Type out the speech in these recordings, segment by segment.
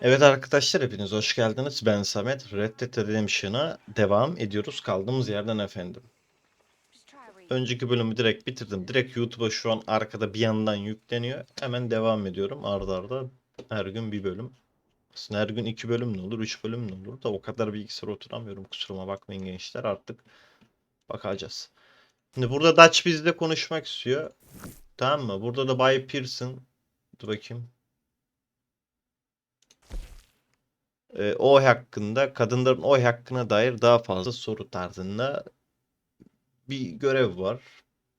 Evet arkadaşlar hepiniz hoş geldiniz. Ben Samet. Red Dead Redemption'a devam ediyoruz kaldığımız yerden efendim. Önceki bölümü direkt bitirdim. Direkt YouTube'a şu an arkada bir yandan yükleniyor. Hemen devam ediyorum. Arda arda her gün bir bölüm. Aslında her gün iki bölüm ne olur, üç bölüm ne olur da o kadar bilgisayara oturamıyorum. Kusuruma bakmayın gençler artık bakacağız. Şimdi burada Dutch bizle konuşmak istiyor. Tamam mı? Burada da Bay Pearson. Dur bakayım. E, oy hakkında, kadınların oy hakkına dair daha fazla soru tarzında bir görev var.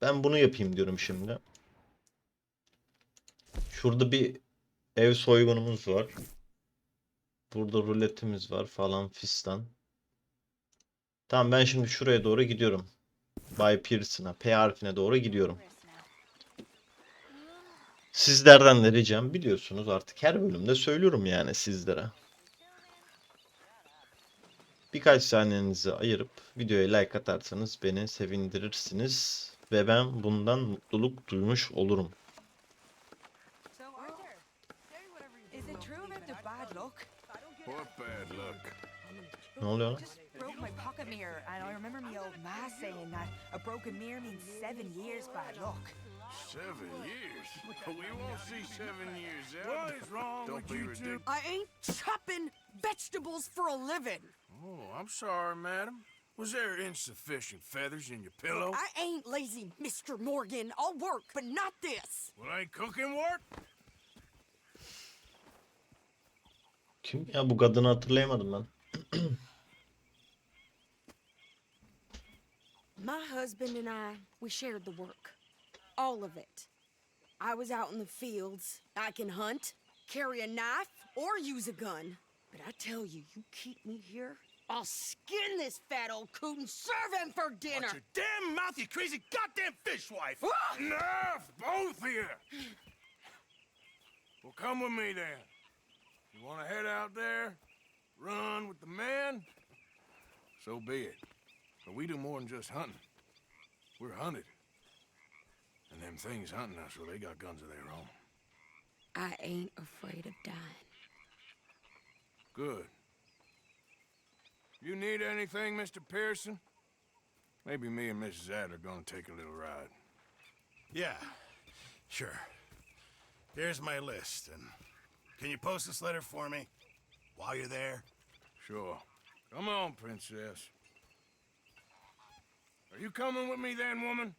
Ben bunu yapayım diyorum şimdi. Şurada bir ev soygunumuz var. Burada ruletimiz var falan fistan. Tamam ben şimdi şuraya doğru gidiyorum. Bay Pearson'a, P harfine doğru gidiyorum. Sizlerden de ricam biliyorsunuz artık her bölümde söylüyorum yani sizlere. Birkaç saniyenizi ayırıp videoya like atarsanız beni sevindirirsiniz ve ben bundan mutluluk duymuş olurum. Ne oluyor lan? Seven years? We won't see seven years out. What is wrong Don't with you two? I ain't chopping vegetables for a living. Oh, I'm sorry, madam. Was there insufficient feathers in your pillow? I ain't lazy, Mr. Morgan. I'll work, but not this. Well, ain't cooking work? Kim ya bu kadını hatırlayamadım ben. My husband and I, we shared the work. All of it. I was out in the fields. I can hunt, carry a knife, or use a gun. But I tell you, you keep me here, I'll skin this fat old coot and serve him for dinner. Watch your damn mouth, you crazy goddamn fishwife! Ah! Enough, both of you! Well, come with me then. You want to head out there, run with the man, So be it. But we do more than just hunting. We're hunted. And them things hunting us, well, they got guns of their own. I ain't afraid of dying. Good. You need anything, Mr. Pearson? Maybe me and Mrs. Ad are gonna take a little ride. Yeah, sure. Here's my list, and can you post this letter for me while you're there? Sure. Come on, princess. Are you coming with me then, woman?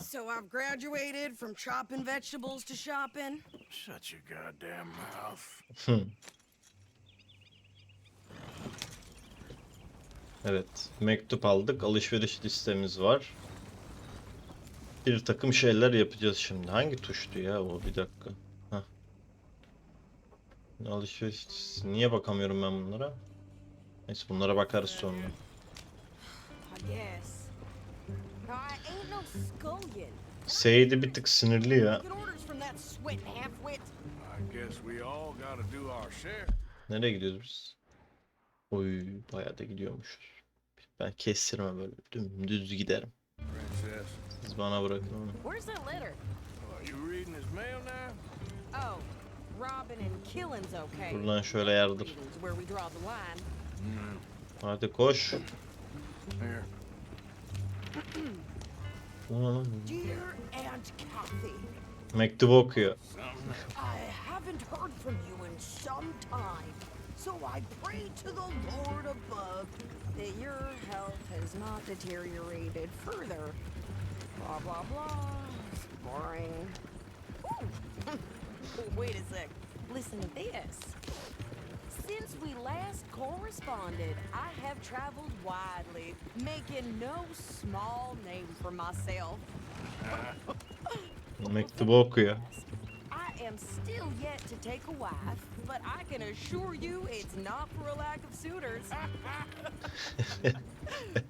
So I've graduated from chopping vegetables to shopping. Shut your goddamn mouth. Evet, mektup aldık. Alışveriş listemiz var. Bir takım şeyler yapacağız şimdi. Hangi tuştu ya o? Bir dakika. Heh. Alışveriş listesi. Niye bakamıyorum ben bunlara? Neyse bunlara bakarız sonra. I guess. Seydi bir tık sinirli ya. Nereye gidiyoruz biz? Oy bayağı da gidiyormuşuz. Ben kestirme böyle dümdüz giderim. Siz bana bırakın onu. Oh. Buradan şöyle yardır. Line. Hadi koş. Dear Aunt Kathy, Mektubu okuyor. I haven't heard from you in some time, so I pray to the Lord above that your health has not deteriorated further. Blah blah blah. It's boring. Wait a sec. Listen to this. Since we last corresponded, I have traveled widely, making no small name for myself. Mektubu okuyor. I am still yet to take a wife, but I can assure you it's not for a lack of suitors.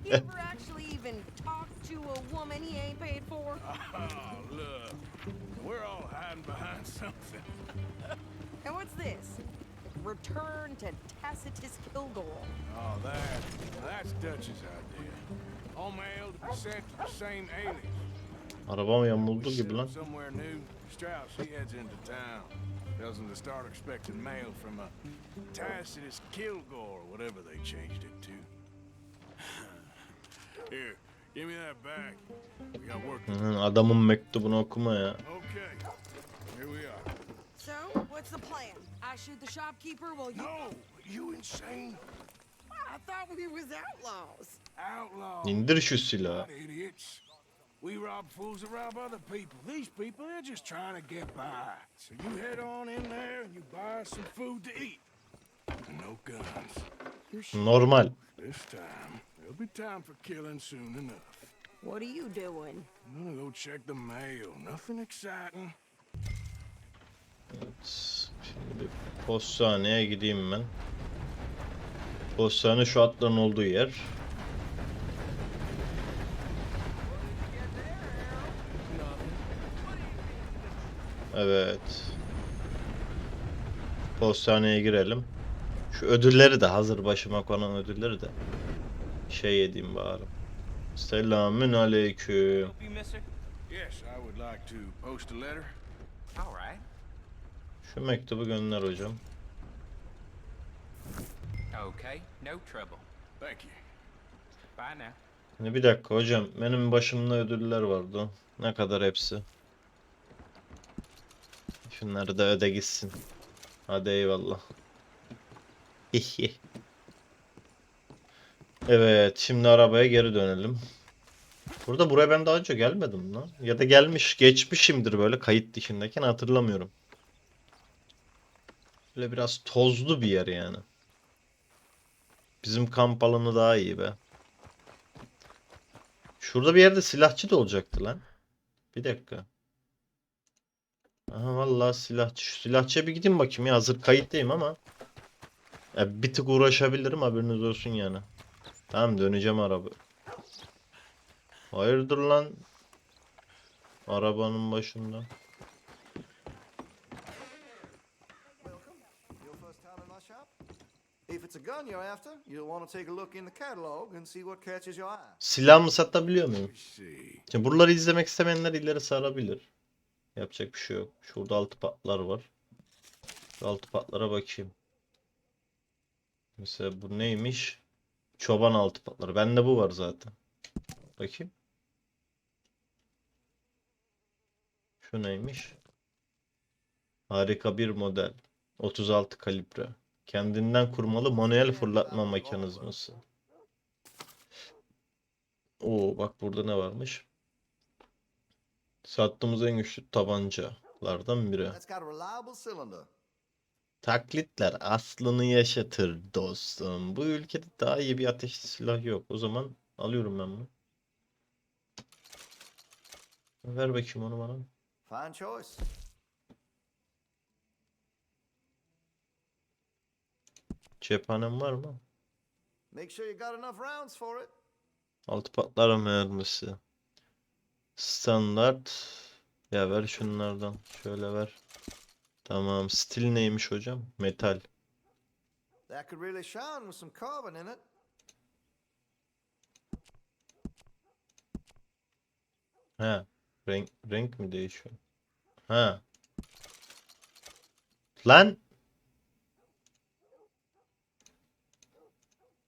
you ever actually even talk to a woman he ain't paid for? Oh, look. We're all hiding behind something. And what's this? Return to Tacitus Kilgore. Oh, that. That's Dutch's idea. All sent to the same alias. Arabam yamuldu gibi lan. Somewhere new. Strauss, he heads into town. Tells them to start expecting mail from a Tacitus Kilgore, whatever they changed it to. Here, give me that back. We got work Adamın mektubunu okuma ya. I shoot the shopkeeper while you. No, you insane I thought we was outlaws. outlaw. İndir şu silahı. Idiots. We rob fools that rob other people. These people, they're just trying to get by. So you head on in there and you buy some food to eat. No guns. You sh- Normal. This time, there'll be time for killing soon enough. what are you doing? I'm gonna go check the mail. Nothing exciting. Şimdi bir postaneye gideyim ben. Postane şu atların olduğu yer. Evet. Postaneye girelim. Şu ödülleri de hazır başıma konan ödülleri de şey edeyim bari. Selamün aleyküm. Yes, I would like to post a letter. All right. Şu mektubu gönder hocam. Okay, no trouble. Thank you. Bye now. Ne bir dakika hocam. Benim başımda ödüller vardı. Ne kadar hepsi? Şunları da öde gitsin. Hadi eyvallah. evet, şimdi arabaya geri dönelim. Burada buraya ben daha önce gelmedim lan. Ya da gelmiş, geçmişimdir böyle kayıt dışındayken hatırlamıyorum. Böyle biraz tozlu bir yer yani. Bizim kamp alanı daha iyi be. Şurada bir yerde silahçı da olacaktı lan. Bir dakika. Aha vallahi silahçı. Şu silahçıya bir gideyim bakayım ya. Hazır kayıttayım ama. Ya bir tık uğraşabilirim haberiniz olsun yani. Tamam döneceğim araba. Hayırdır lan? Arabanın başında. Welcome. Your first time in my shop? If it's a gun you're after, you'll want to take a look in the catalog and see what catches your eye. Silahımı satabiliyor muyum? See. Şimdi buraları izlemek istemeyenler ileri sarabilir. Yapacak bir şey yok. Şurada altı patlar var. Şu altı patlara bakayım. Mesela bu neymiş? Çoban altı patları. Bende bu var zaten. Bakayım. Şu neymiş? Harika bir model. 36 kalibre. Kendinden kurmalı manuel fırlatma mekanizması. Oo bak burada ne varmış? Sattığımız en güçlü tabancalardan biri. Taklitler aslını yaşatır dostum. Bu ülkede daha iyi bir ateşli silah yok. O zaman alıyorum ben bunu. Ver bakayım onu bana. Fine choice. Cephanem var mı? Make sure you got enough rounds for it. Altı patlar mermisi. Standart. Ya ver şunlardan. Şöyle ver. Tamam. Stil neymiş hocam? Metal. That could really shine with some carbon in it. Ha. Renk, renk mi değişiyor? Ha. Lan.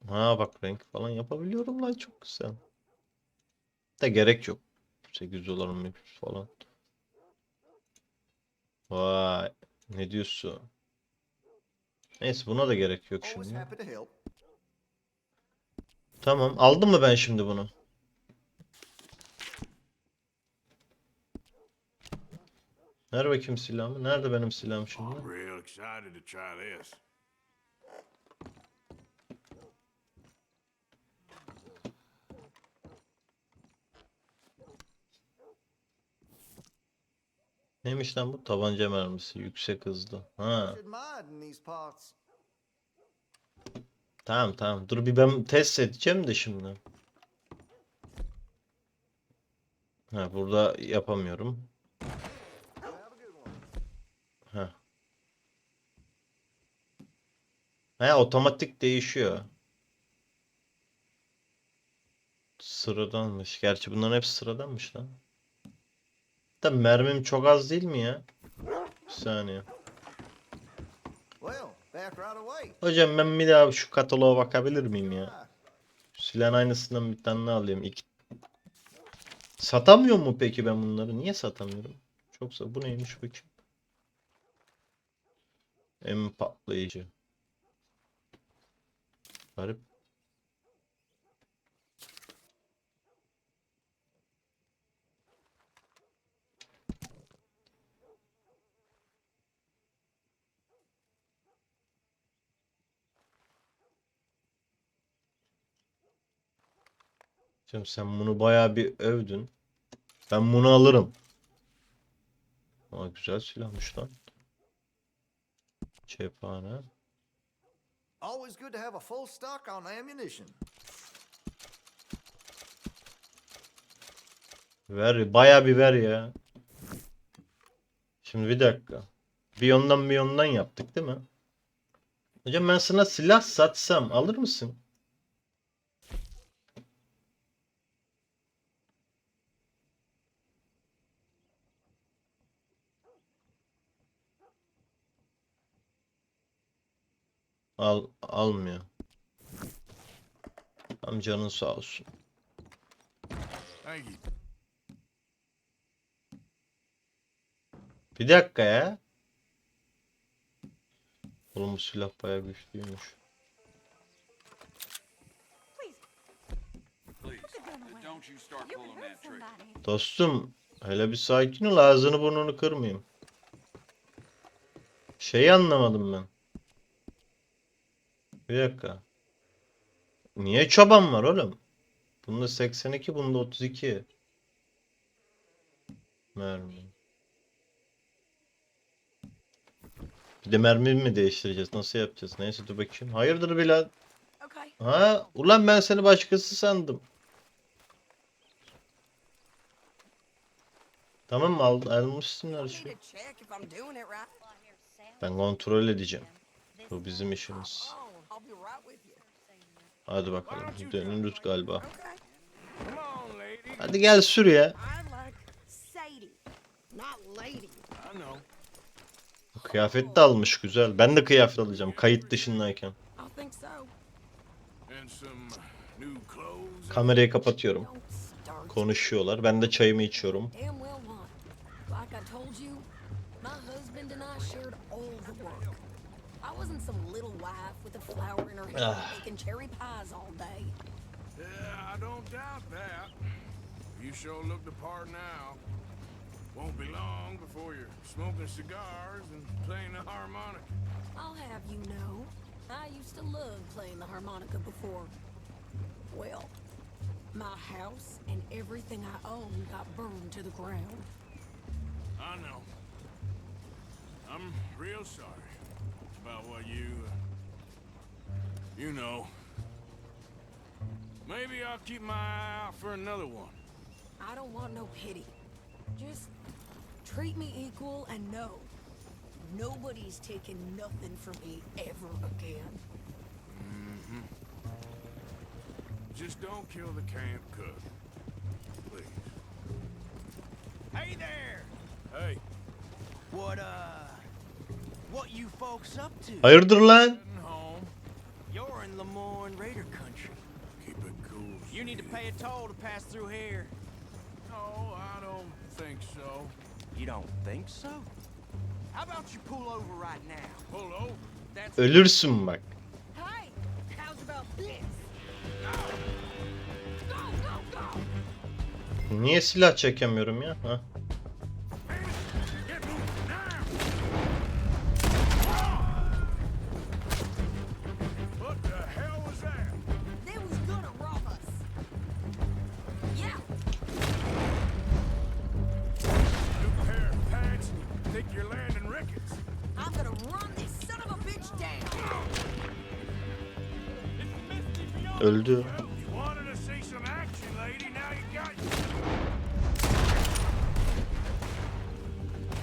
Ha bak renk falan yapabiliyorum lan çok güzel. De gerek yok. 800 dolar mı falan. Vay. Ne diyorsun? Neyse buna da gerek yok şimdi. Tamam. Aldım mı ben şimdi bunu? Ver bakayım silahımı. Nerede benim silahım şimdi? Neymiş lan bu? Tabanca mermisi. Yüksek hızlı. Ha. Tamam tamam. Dur bir ben test edeceğim de şimdi. Ha burada yapamıyorum. Ha. Ha otomatik değişiyor. Sıradanmış. Gerçi bunların hepsi sıradanmış lan. Da mermim çok az değil mi ya? Bir saniye. Hocam ben bir daha şu kataloğa bakabilir miyim ya? Silahın aynısından bir tane alayım. İki... Satamıyor mu peki ben bunları? Niye satamıyorum? Çoksa bu neymiş bakayım. En patlayıcı. Garip. Canım sen bunu bayağı bir övdün. Ben bunu alırım. Aa, güzel silahmış lan. Cephane. Always good to have a full stock on ammunition. Ver, bayağı bir ver ya. Şimdi bir dakika. Bir yondan bir yondan yaptık değil mi? Hocam ben sana silah satsam alır mısın? Al, almıyor. Amcanın sağ olsun. Bir dakika ya. Oğlum bu silah bayağı güçlüymüş. Dostum hele bir sakin ol ağzını burnunu kırmayayım. Şeyi anlamadım ben. Bir dakika. Niye çoban var oğlum? Bunda 82 bunda 32. Mermi. Bir de mermi mi değiştireceğiz? Nasıl yapacağız? Neyse dur bakayım. Hayırdır Bilal? Ha, ulan ben seni başkası sandım. Tamam mı? Al, almışsın her şeyi. Ben kontrol edeceğim. Bu bizim işimiz. Hadi bakalım. Dönürüz galiba. Hadi gel sür ya. Kıyafet de almış güzel. Ben de kıyafet alacağım kayıt dışındayken. Kamerayı kapatıyorum. Konuşuyorlar. Ben de çayımı içiyorum. I told you, my husband and I shared all the work. I wasn't some little wife with a flower in her hair Ah. making cherry pies all day. Yeah, I don't doubt that. You sure look the part now. Won't be long before you're smoking cigars and playing the harmonica. I'll have you know, I used to love playing the harmonica before. Well, my house and everything I owned got burned to the ground. I know. I'm real sorry about what you. Uh, you know. Maybe I'll keep my eye out for another one. I don't want no pity. Just treat me equal and know nobody's taking nothing from me ever again. Mm -hmm. Just don't kill the camp cook. Please. Hey there! Hey, What, uh... Hayırdır lan? heading home. You're in Lemoyne Raider country. Keep it cool. You need to Steve. pay a toll to pass through here. No, I don't think so. You don't think so? How about you pull over right now? Pull over. That's Ölürsün bak. Hey, how's about this? Go, go, go! Niye silah çekemiyorum ya? Ha? Got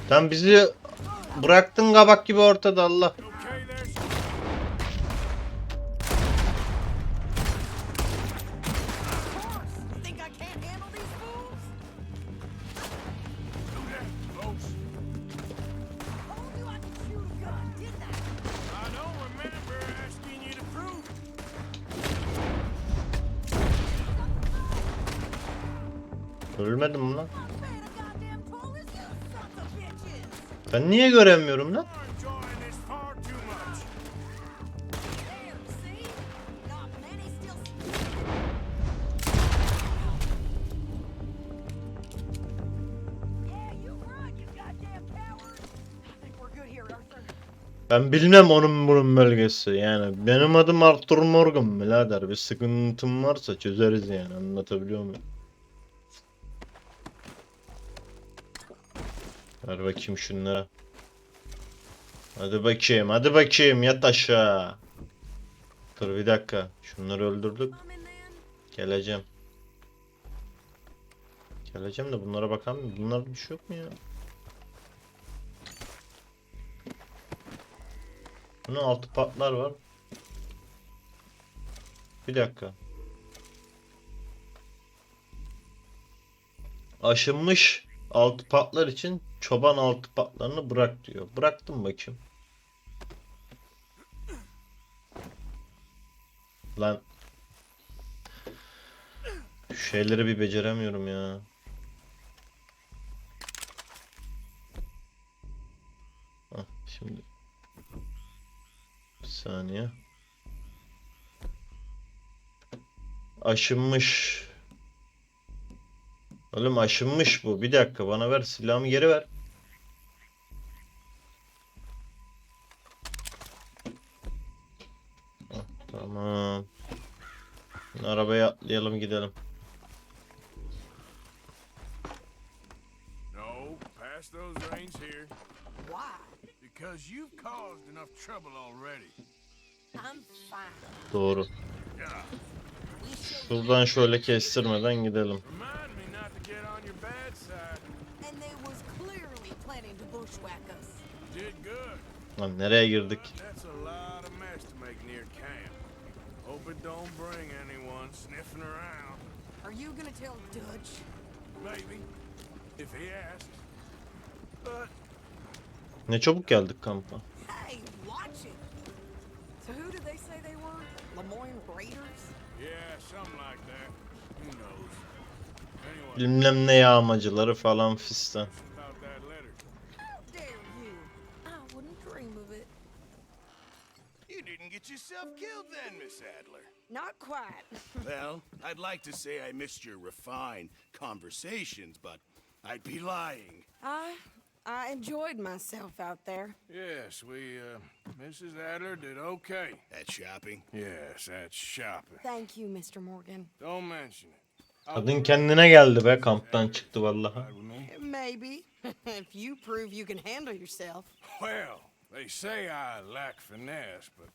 Sen bizi bıraktın kabak gibi ortada Allah. Ölmedim lan? Ben niye göremiyorum lan? Ben bilmem onun bunun bölgesi yani. Benim adım Arthur Morgan birader. Bir sıkıntım varsa çözeriz yani. Anlatabiliyor muyum? Ver bakayım şunlara. Hadi bakayım, hadi bakayım yat aşağı. Dur bir dakika. Şunları öldürdük. Geleceğim. Geleceğim de bunlara bakan mı? Bunlar bir şey yok mu ya? Bunun altı patlar var. Bir dakika. Aşınmış altı patlar için çoban altı patlarını bırak diyor. Bıraktım bakayım. Lan. Şu şeyleri bir beceremiyorum ya. Hah, şimdi. Bir saniye. Aşınmış. Oğlum aşınmış bu. Bir dakika bana ver silahımı geri ver. Tell Dutch? Maybe. If he asks. But Ne çabuk geldik kampa. Hey, watch it. So who did they say they were? Lemoyne Raiders? Yeah, something like that. Who knows? Anyway, Bilmem ne yağmacıları falan fistan. about that letter. How dare you? I wouldn't dream of it. You didn't get yourself killed then, Miss Adler. Not quite. well, I'd like to say I missed your refined conversations, but I'd be lying. I I enjoyed myself out there. Yes, we, uh, Mrs. Adler did okay. At shopping? Yes, that's shopping. Thank you, Mr. Morgan. Don't mention it. Kadın kendine geldi be kamptan çıktı vallahi. Right with me? Maybe. if you prove you can handle yourself. Well, they say I lack finesse, but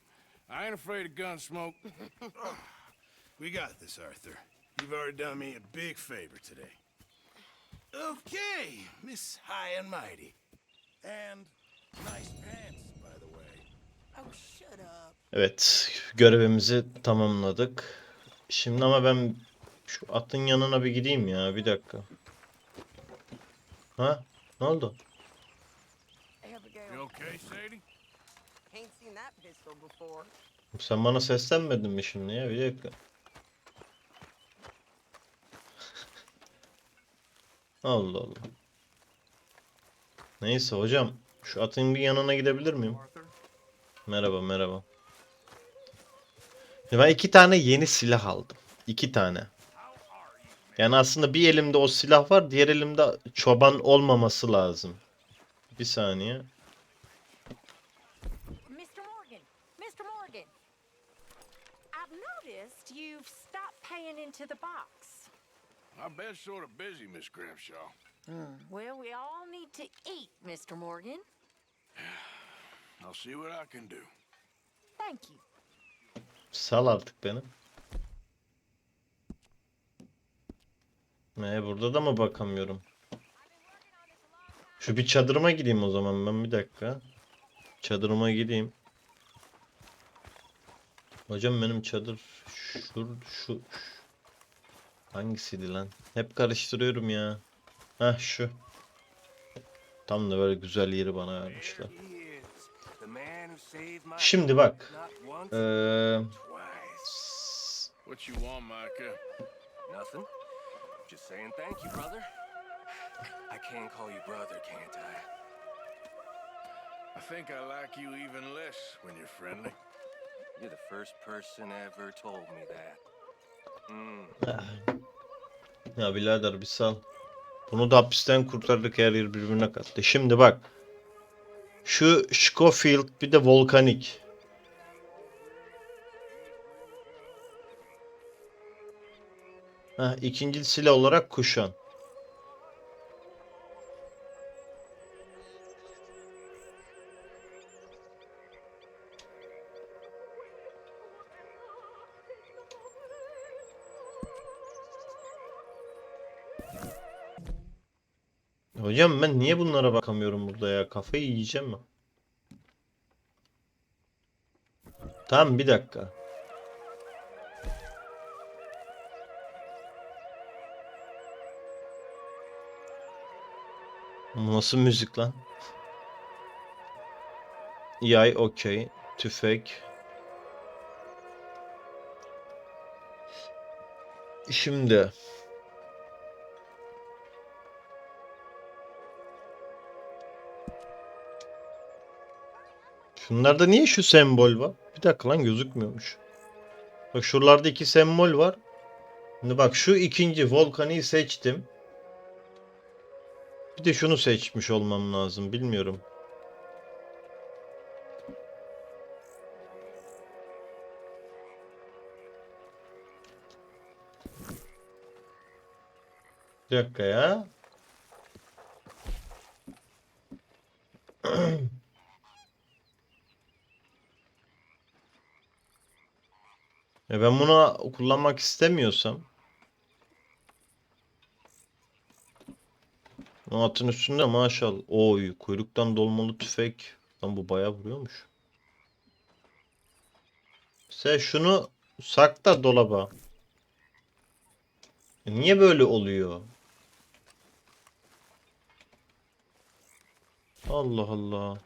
I ain't afraid of gun smoke. We got this, Arthur. You've already done me a big favor today. Okay, Miss High and Mighty. And nice pants, by the way. Oh, shut up. Evet görevimizi tamamladık. Şimdi ama ben şu atın yanına bir gideyim ya bir dakika. Ha? Ne oldu? You okay, Sadie? ain't seen that pistol before. Sen bana seslenmedin mi şimdi ya bir dakika. Allah Allah. Neyse hocam şu atın bir yanına gidebilir miyim? Merhaba merhaba. Ben iki tane yeni silah aldım. İki tane. Yani aslında bir elimde o silah var, diğer elimde çoban olmaması lazım. Bir saniye. İnto the box. I bet sort of busy, Miss Grimshaw. Well, we all need to eat, Mr. Morgan. I'll see what I can do. Thank you. Sal artık beni. Ne burada da mı bakamıyorum? Şu bir çadırıma gideyim o zaman ben bir dakika. Çadırıma gideyim. Hocam benim çadır şu şu hangisiydi lan? Hep karıştırıyorum ya. Heh şu. Tam da böyle güzel yeri bana vermişler. Şimdi bak. Eee What you want, Micah? Nothing. Just saying thank you, brother. I can call you brother, can't I? I think I like you even less when you're friendly. You're the first person ever told me that. Ya birader bir sal. Bunu da hapisten kurtardık her yer birbirine kattı. Şimdi bak. Şu Schofield bir de Volkanik. Ha, ikinci silah olarak kuşan. Hocam ben niye bunlara bakamıyorum burada ya? Kafayı yiyeceğim mi? Tamam bir dakika. Bu nasıl müzik lan? Yay okey. Tüfek. Şimdi. Şunlarda niye şu sembol var? Bir dakika lan gözükmüyormuş. Bak şuralarda iki sembol var. Şimdi bak şu ikinci volkaniyi seçtim. Bir de şunu seçmiş olmam lazım. Bilmiyorum. Bir dakika ya. E ben bunu kullanmak istemiyorsam Atın üstünde maşallah. Oy kuyruktan dolmalı tüfek. Lan bu bayağı vuruyormuş. Sen şunu sakla dolaba. E niye böyle oluyor? Allah Allah.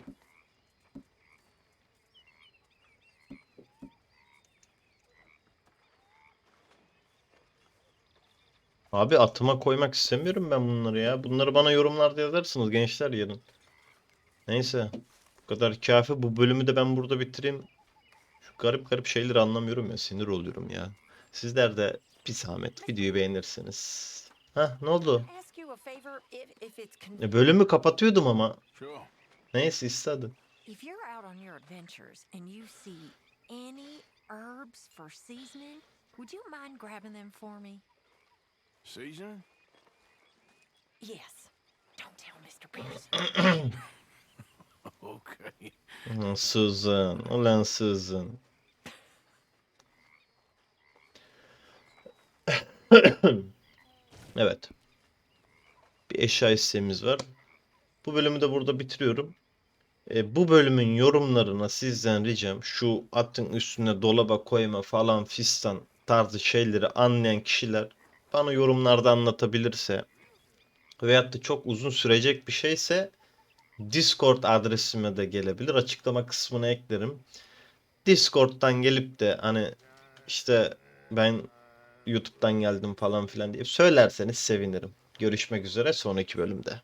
Abi atıma koymak istemiyorum ben bunları ya. Bunları bana yorumlarda yazarsınız gençler yarın. Neyse. Bu kadar kafi. Bu bölümü de ben burada bitireyim. Şu garip garip şeyleri anlamıyorum ya. Sinir oluyorum ya. Sizler de bir zahmet videoyu beğenirsiniz. Hah ne oldu? E, bölümü kapatıyordum ama. Neyse iste If you're out on your adventures and you see any herbs for seasoning, would you mind grabbing them for me? Seasoning? Yes. Don't tell Mr. Pearson. Okay. Ulan Susan. Ulan Susan. Evet. Bir eşya isteğimiz var. Bu bölümü de burada bitiriyorum. E, bu bölümün yorumlarına sizden ricam şu atın üstüne dolaba koyma falan fistan tarzı şeyleri anlayan kişiler bana yorumlarda anlatabilirse veyahut da çok uzun sürecek bir şeyse Discord adresime de gelebilir. Açıklama kısmına eklerim. Discord'dan gelip de hani işte ben YouTube'dan geldim falan filan diye söylerseniz sevinirim. Görüşmek üzere sonraki bölümde.